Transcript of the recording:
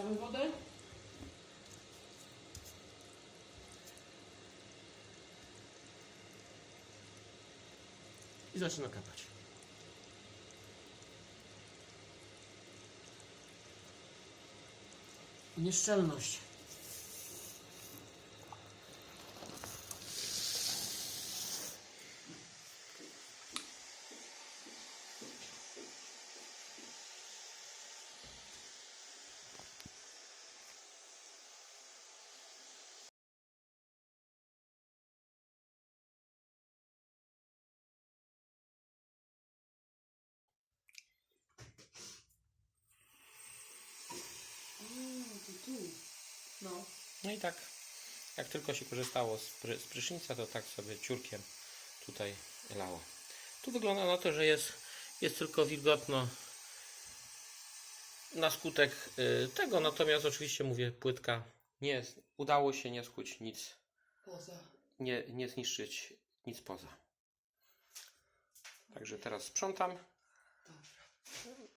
Wrzucamy wodę. I zaczyna kapać. Nieszczelność. No. No i tak, jak tylko się korzystało z, pry, z prysznica, to tak sobie ciurkiem tutaj lało. Tu wygląda na to, że jest, jest tylko wilgotno na skutek y, tego, natomiast oczywiście mówię, płytka nie, udało się nie skuć nic, Poza. nie, nie zniszczyć nic poza. Także teraz sprzątam Dobra.